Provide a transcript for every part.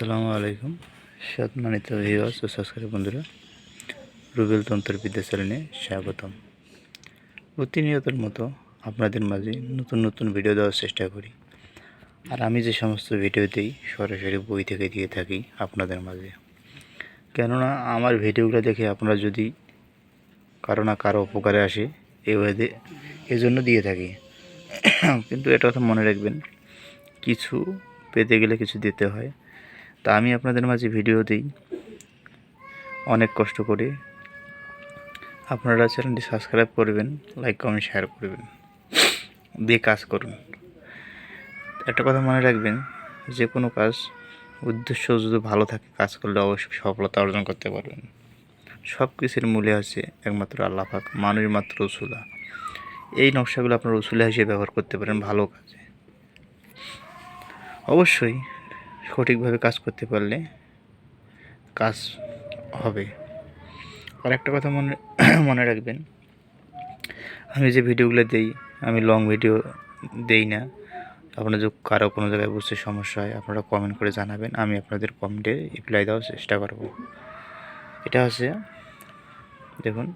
আসসালামু আলাইকুম। সম্মানিত ভিউয়ার্স ও সাবস্ক্রাইব বন্ধুরা, রুবেল তন্ত্র বিদ্যা চ্যানেলে স্বাগতম। প্রতিনিয়তের মতো আপনাদের মাঝে নতুন নতুন ভিডিও দেওয়ার চেষ্টা করি। আর আমি যে সমস্ত ভিডিও দিই, সরাসরি বই থেকে দিয়ে থাকি আপনাদের মাঝে। কেননা, আমার ভিডিওগুলো দেখে আপনারা যদি কারও না কারও উপকারে আসে, এভাবে এজন্য দিয়ে থাকি। কিন্তু এটা কথা মনে রাখবেন, কিছু পেতে গেলে কিছু দিতে হয়। তা আমি আপনাদের মাঝে ভিডিও দিই। অনেক কষ্ট করে। আপনারা চ্যানেলটি সাবস্ক্রাইব করবেন লাইক কমেন্ট শেয়ার করবেন। দিয়ে কাজ করুন। একটা কথা মনে রাখবেন, যে কোনো কাজ, উদ্দেশ্য যদি ভালো থাকে, কাজ করলে অবশ্যই সফলতা অর্জন করতে পারবেন। সব কিছুর মূলে আছে একমাত্র আল্লাহ পাক, মানুষ মাত্র উসুলা এই নকশাগুলো আপনার রসুলা হিসেবে ব্যবহার করতে পারেন ভালো কাজে। অবশ্যই সঠিকভাবে কাজ করতে পারলে কাজ হবে। আর একটা কথা মনে মনে রাখবেন, আমি যে ভিডিওগুলো দেই, আমি লং ভিডিও দেই না, আপনার যদি কারও কোনো জায়গায় বুঝতে সমস্যা হয়, আপনারা কমেন্ট করে জানাবেন, আমি আপনাদের কমেন্টে রিপ্লাই দেওয়ার চেষ্টা করব। এটা হচ্ছে, দেখুন,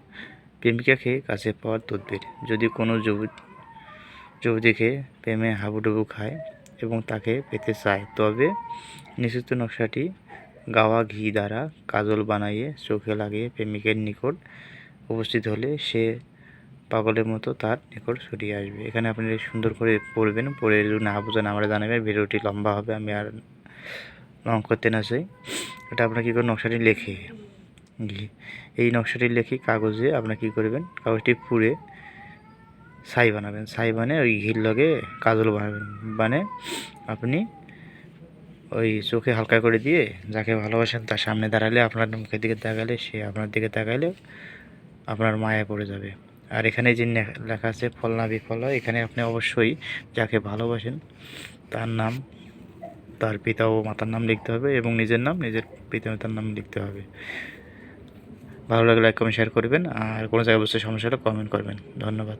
প্রেমিকা খেয়ে কাছে পাওয়ার তদ্বির। যদি কোনো যুবক যুবতীকে প্রেমে হাবুডুবু খায় এবং তাকে পেতে চায়। তবে নিষিদ্ধ নকশাটি গাওয়া ঘি দ্বারা কাজল বানাইয়ে চোখে লাগিয়ে প্রেমিকের নিকট উপস্থিত হলে সে পাগলের মতো তার নিকট ছুটিয়ে আসবে। এখানে আপনি সুন্দর করে পড়বেন, পড়ে যদি না বোঝেন, আমরা জানাবেন ভিডিওটি লম্বা হবে, আমি আর লং করতে না চাই। এটা আপনার কী করে নকশাটি লেখে? ঘি এই নকশাটি লেখে কাগজে আপনার কী করবেন? কাগজটি পুড়ে ছাই বানাবেন। ছাই বানিয়ে ওই ঘির লগে কাজল বানাবেন। মানে আপনি ওই চোখে হালকা করে দিয়ে যাকে ভালোবাসেন তার সামনে দাঁড়ালে, আপনার মুখের দিকে তাকালে, সে আপনার দিকে তাকালে আপনার মায়া পড়ে যাবে। আর এখানে যে লেখা আছে, ফল না বিফল এখানে আপনি অবশ্যই যাকে ভালোবাসেন তার নাম, তার পিতা ও মাতার নাম লিখতে হবে এবং নিজের নাম, নিজের পিতা মাতার নাম লিখতে হবে। ভালো লাগলে লাইক কমেন্ট শেয়ার করবেন। আর কোনো জায়গায় বুঝতে সমস্যা হলে কমেন্ট করবেন। ধন্যবাদ।